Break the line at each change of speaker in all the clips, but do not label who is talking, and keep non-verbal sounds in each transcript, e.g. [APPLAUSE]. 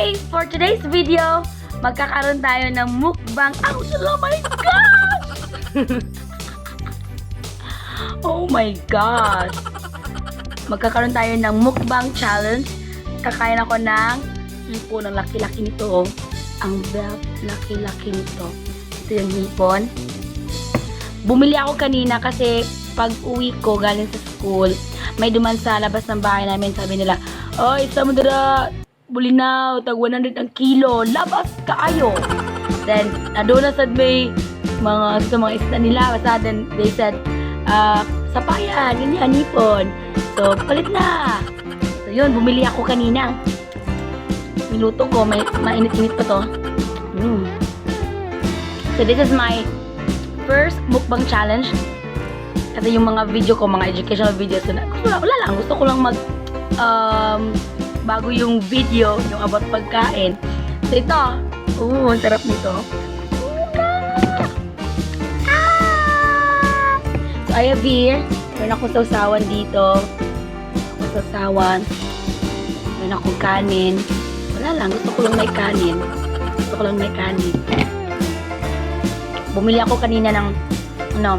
Okay, for today's video, magkakaroon tayo ng mukbang. Ang oh my gosh! [LAUGHS] oh my gosh! Magkakaroon tayo ng mukbang challenge. Kakain ako ng hipon. Ang laki-laki nito. oh. Ang laki-laki nito. Ito yung hipon. Bumili ako kanina kasi pag uwi ko galing sa school, may duman sa labas ng bahay namin. Sabi nila, Oy, sa mudra, bulinaw, tag 100 ang kilo, labas kaayo. Then, naduna sad may mga sa mga isda nila. Basta then they said, ah, sapaya, ganyan, hipon. So, palit na. So, yun, bumili ako kanina. Niluto ko, may mainit-init pa to. Mm. So, this is my first mukbang challenge. Kasi yung mga video ko, mga educational videos, na, gusto, wala lang, gusto ko lang mag, um, bago yung video, yung about pagkain. So, ito, oo, ang sarap nito. So, I have here, meron akong sausawan dito. Ako sausawan. Meron akong kanin. Wala lang, gusto ko lang may kanin. Gusto ko lang may kanin. Bumili ako kanina ng, ano,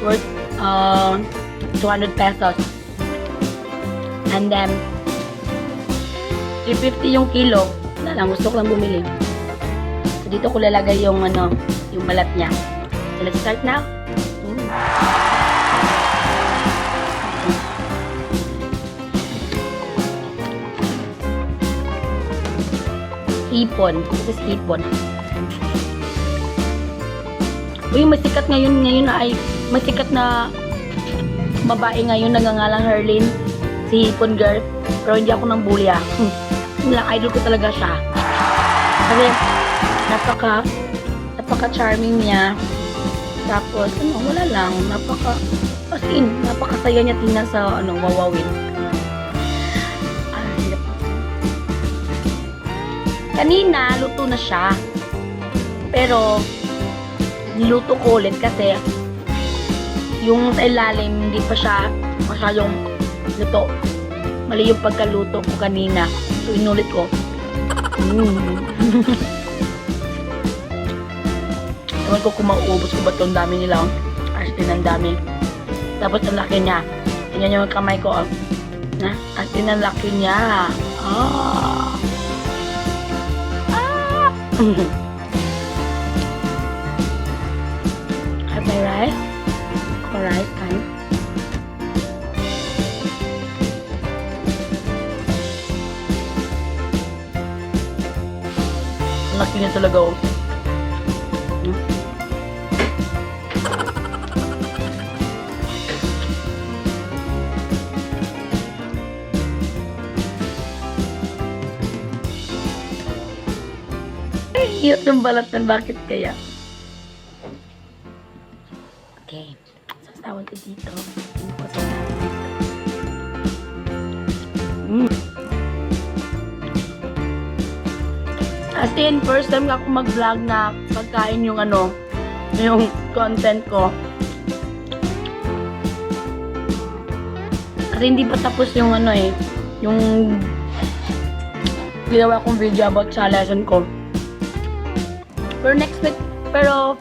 worth, uh, 200 pesos. And then, 350 yung kilo. Wala lang, gusto ko lang bumili. So, dito ko lalagay yung, ano, yung balat niya. So, let's start now. Mm. Hipon. This is hipon. Uy, masikat ngayon, ngayon ay, masikat na babae ngayon, nagangalang Herlin. Si Hipon Girl. Pero hindi ako nang bully ah. Hmm. Lang, idol ko talaga siya. Kasi, napaka, napaka charming niya. Tapos, ano, wala lang, napaka, as in, napakasaya niya tingnan sa, ano, wawawin. Hirap. Kanina, luto na siya. Pero, niluto ko ulit kasi yung sa ilalim, hindi pa siya masyadong luto. Mali yung pagkaluto ko kanina. So, inulit ko. Mm. [LAUGHS] Ewan ko kung mauubos ko ba ito. Ang dami nila. oh. As in, ang dami. Tapos, ang laki niya. Tingnan yung kamay ko. Oh. Na? As in, ang laki niya. Ah. Ah. Have my rice? Or rice laki niya talaga oh. Cute ng balat nun. Bakit kaya? Okay. Sasawan ko dito. Ano ko sasawan As in, first time ako mag-vlog na pagkain yung ano, yung content ko. Kasi hindi pa tapos yung ano eh, yung ginawa kong video about sa lesson ko. Pero next week, pero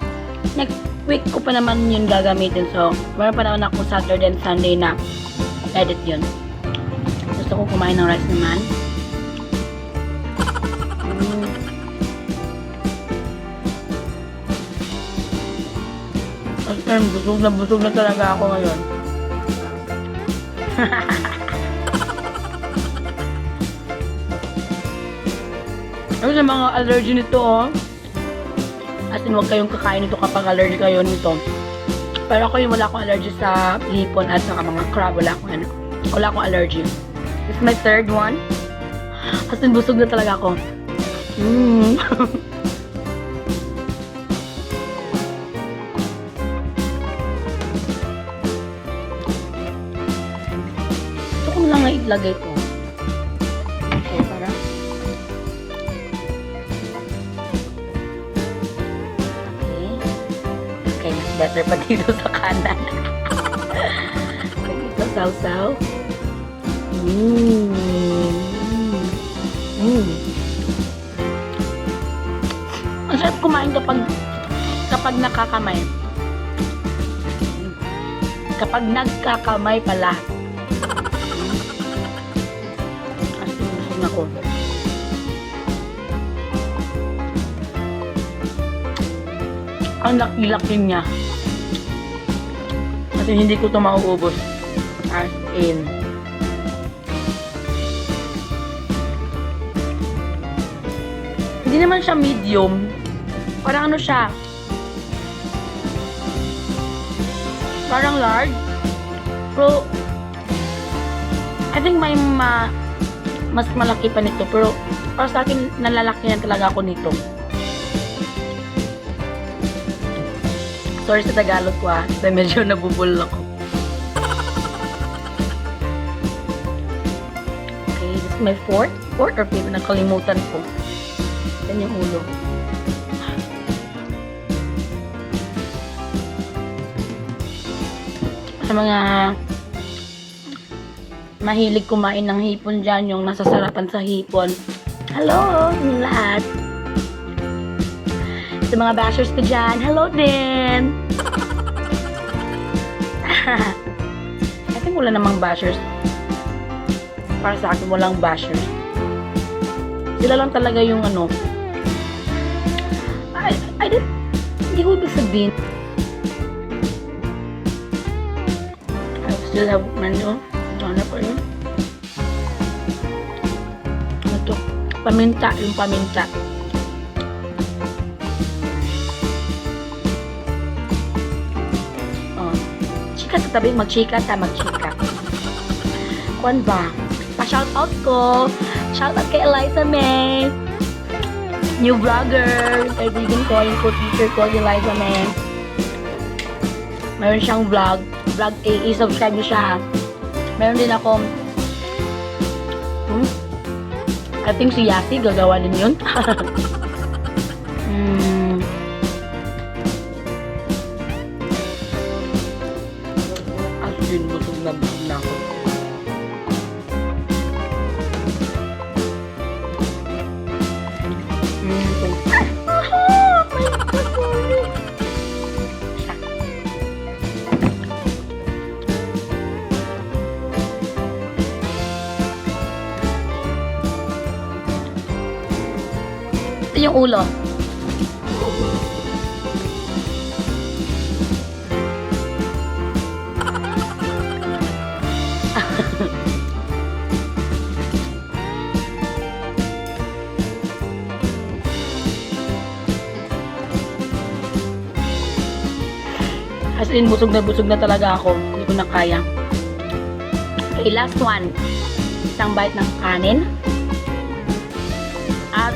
next week ko pa naman yun gagamitin. So, meron pa naman ako Saturday and Sunday na edit yun. Gusto ko kumain ng rice naman. As in, busog na busog na talaga ako ngayon. [LAUGHS] Ano sa mga allergy nito, oh. As in, huwag kayong kakain nito kapag allergy kayo nito. Pero ako yung wala akong allergy sa hipon at sa mga crab. Wala akong ano. Wala akong allergy. This is my third one. As in, busog na talaga ako. Mm. [LAUGHS] ko ilagay to. Okay, para. Okay. Okay, better pa dito sa kanan. dito, sausaw. Mmm. Mmm. Masarap kumain kapag kapag nakakamay. Kapag nagkakamay pala. Kasi busog na ko. Ang laki-laki niya. Kasi hindi ko ito mauubos. As in. Hindi naman siya medium. Parang ano siya. Parang large. Pero, I think may ma, mas malaki pa nito. Pero, para sa akin, nalalaki na talaga ako nito. Sorry sa Tagalog ko ah. Kasi medyo nabubul ako. Okay, this is my fourth. Fourth or fifth? Nakalimutan ko. Yan yung ulo. Sa mga mahilig kumain ng hipon dyan, yung nasasarapan sa hipon. Hello, lahat. Sa mga bashers ko dyan, hello din! [LAUGHS] I think wala namang bashers. Para sa akin, walang bashers. Sila lang talaga yung ano. I, I didn't, hindi ko ibig sabihin. I still have. Ano Paminta, yung paminta. Oh. Chika sa tabi, magchika ta, magchika. Kwan ba? Pa-shoutout ko. Shoutout kay Eliza May. New vlogger. Kaibigan ko, yung co-teacher ko, si Eliza May. Meron siyang vlog. Vlog A. I-subscribe niyo siya. Meron din ako hmm? I think si Yasi gagawa din yun. hmm. As in, Yung ulo. [LAUGHS] As in, busog na busog na talaga ako. Hindi ko na kaya. Okay, last one. Isang bite ng kanin. At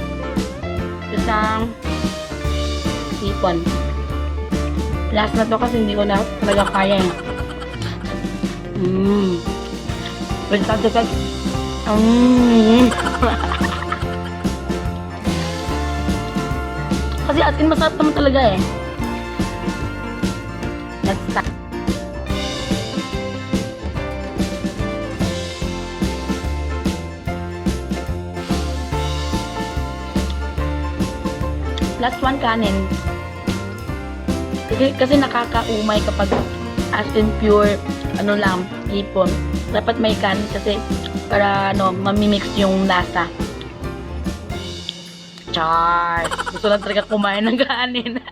isang hipon. Last na to kasi hindi ko na talaga kaya eh. Mmm. Sad. Mmm. kasi as in masarap naman talaga eh. Let's start. Last one kanin. Kasi, kasi nakakaumay kapag as in pure, ano lang, hipon. Dapat may kanin kasi para ano, mamimix yung lasa. Char! Gusto lang talaga kumain ng kanin. [LAUGHS]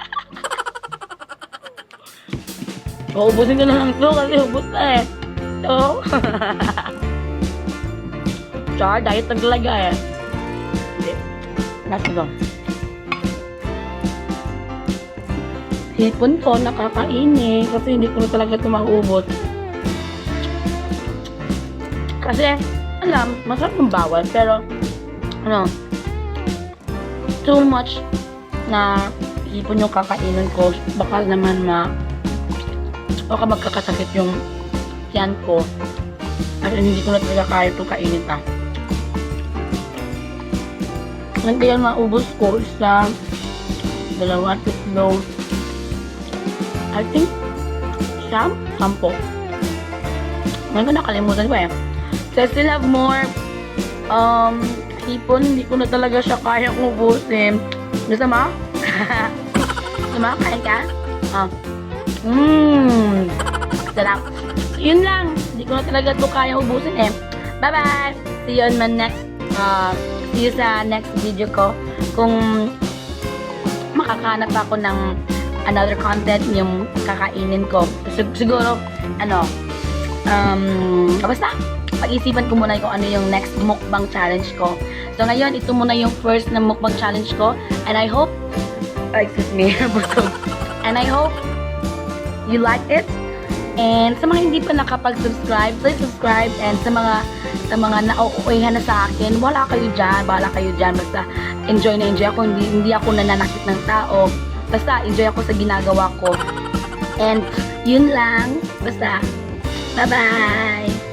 Uubusin ko na lang to kasi ubus na eh. So, [LAUGHS] Char, diet na talaga eh. Last na hipon ko, nakakaini. Kasi hindi ko na talaga ito mauubos. Kasi, alam, masarap ng bawal. Pero, ano, too much na hipon yung kakainin ko. Baka naman ma, baka magkakasakit yung tiyan ko. At hindi ko na talaga kaya ito kainin pa. Ang kaya maubos ko isa, dalawa, tatlo, I think, siyam, sampo. Ngayon ko nakalimutan ko eh. So, I still have more um, hipon. Hindi ko na talaga siya kayang ubusin. Gusto mo? [LAUGHS] Kumakain ka? Oh. Mmm. Sarap. Yun lang. Hindi ko na talaga ito kaya ubusin eh. Bye-bye! See you on my next, uh, see you sa next video ko. Kung makakahanap ako ng another content yung kakainin ko. Sig- siguro, ano, um, basta, pag-isipan ko muna kung ano yung next mukbang challenge ko. So ngayon, ito muna yung first na mukbang challenge ko. And I hope, oh, excuse me. [LAUGHS] And I hope you like it. And sa mga hindi pa nakapag-subscribe, please subscribe. And sa mga sa mga nauuwihan na sa akin, wala kayo dyan, bahala kayo dyan. Basta enjoy na enjoy ako, hindi, hindi ako nananakit ng tao. Basta enjoy ako sa ginagawa ko. And yun lang, basta bye-bye!